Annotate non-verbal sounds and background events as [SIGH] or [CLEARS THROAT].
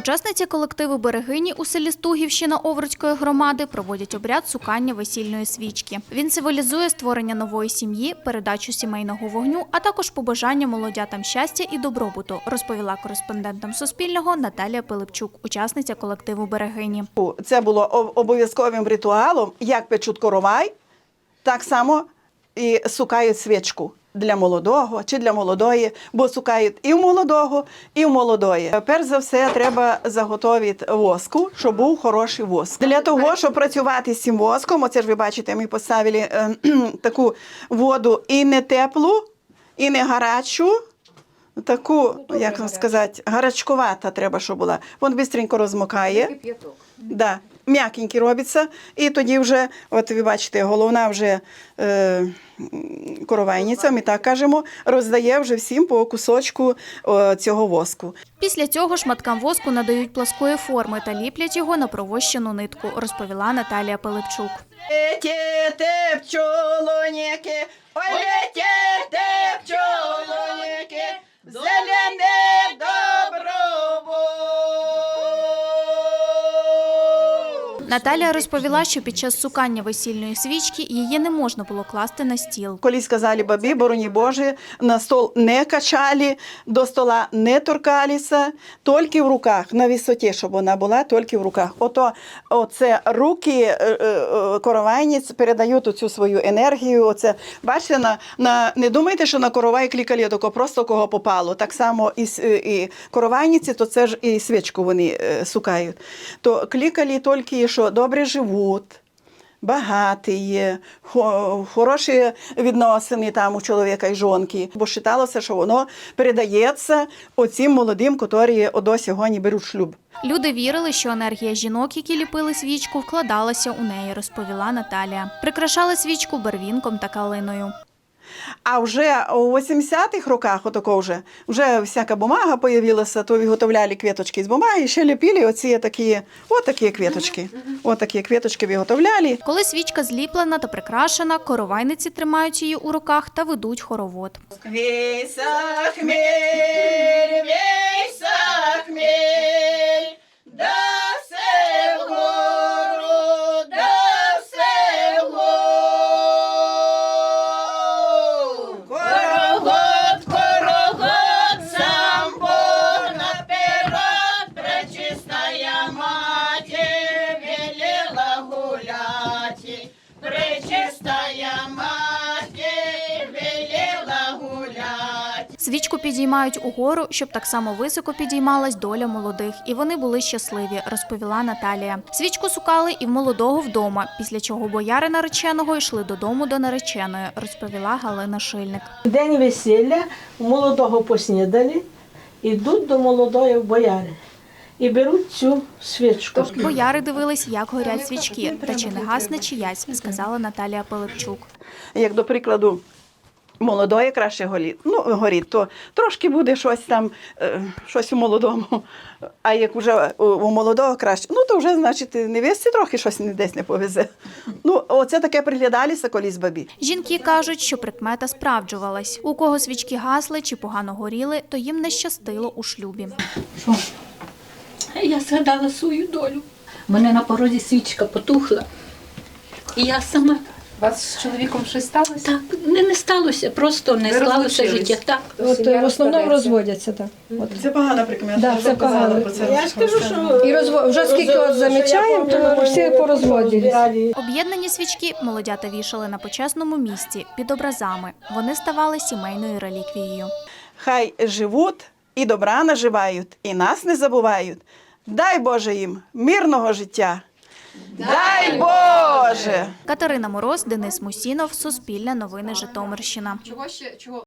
Учасниці колективу Берегині у селі Стугівщина Овруцької громади проводять обряд сукання весільної свічки. Він символізує створення нової сім'ї, передачу сімейного вогню, а також побажання молодятам щастя і добробуту, розповіла кореспондентам Суспільного Наталія Пилипчук, учасниця колективу Берегині. Це було обов'язковим ритуалом, як печуть коровай, так само і сукають свічку для молодого чи для молодої, бо сукають і в молодого, і в молодої. Перш за все, треба заготовити воску, щоб був хороший воск. Для того, щоб працювати з цим воском, оце ж ви бачите, ми поставили е, [CLEARS THROAT] таку воду і не теплу, і не гарячу. Таку, як вам сказати, гарячкувата треба, щоб була. Він швидко розмокає. Да, м'якенький робиться. І тоді вже, от ви бачите, головна вже е, коровайниця, ми так кажемо, роздає вже всім по кусочку цього воску. Після цього шматкам воску надають пласкої форми та ліплять його на провощену нитку, розповіла Наталія Пилипчук. Летіте пчолоніки, ой, летіте Наталія розповіла, що під час сукання весільної свічки її не можна було класти на стіл. Колись сказали бабі, бороні Боже, на стол не качали, до стола не торкалися, тільки в руках, на висоті, щоб вона була, тільки в руках. Ото оце руки е, е, е, коровайниць передають оцю свою енергію. Оце, бачите, на, на, не думайте, що на коровай клікали тако просто кого попало. Так само і, і коровайниці, то це ж і свічку вони сукають. То клікали тільки, що добре живуть багаті є, хо- хороші відносини там у чоловіка і жонки. Бо вважалося, що воно передається оцим молодим, котрі до сьогодні беруть шлюб. Люди вірили, що енергія жінок, які ліпили свічку, вкладалася у неї, розповіла Наталія. Прикрашали свічку барвінком та калиною. А вже у 80-х роках, отако вже, вже всяка бумага появилася, то виготовляли квіточки з бумаги, ще ліпили оці такі, отакі квіточки. Отакі квіточки виготовляли. Коли свічка зліплена та прикрашена, коровайниці тримають її у руках та ведуть хоровод. Хмель, вейся хмель, підіймають угору, щоб так само високо підіймалась доля молодих, і вони були щасливі, розповіла Наталія. Свічку сукали і в молодого вдома, після чого бояри нареченого йшли додому до нареченої, розповіла Галина Шильник. День весілля у молодого поснідали, йдуть до молодої в бояри і беруть цю свічку. Бояри дивились, як горять свічки, та чи не гасне чиясь, сказала Наталія Пилипчук. Як до прикладу, молодої краще горить, ну, горить, то трошки буде щось там, е, щось у молодому. А як вже у, молодого краще, ну то вже, значить, невесті трохи щось не- десь не повезе. Ну, оце таке приглядалися колись бабі. Жінки кажуть, що прикмета справджувалась. У кого свічки гасли чи погано горіли, то їм не щастило у шлюбі. Що? Я згадала свою долю. Мене на порозі свічка потухла. І я сама У вас з чоловіком щось сталося? так не, не сталося, просто не Ви склалося розлучились? життя. Так. От Сім'я в основному розводяться, так. От. Це погана прикмета. Да, це погано. Я ж кажу, що І розво... вже скільки от замічаємо, то всі порозводились. Об'єднані свічки молодята вішали на почесному місці під образами. Вони ставали сімейною реліквією. Хай живуть і добра наживають, і нас не забувають. Дай Боже їм мирного життя. Дай Боже! Катерина Мороз, Денис Мусінов, Суспільне новини Житомирщина. Чого ще чого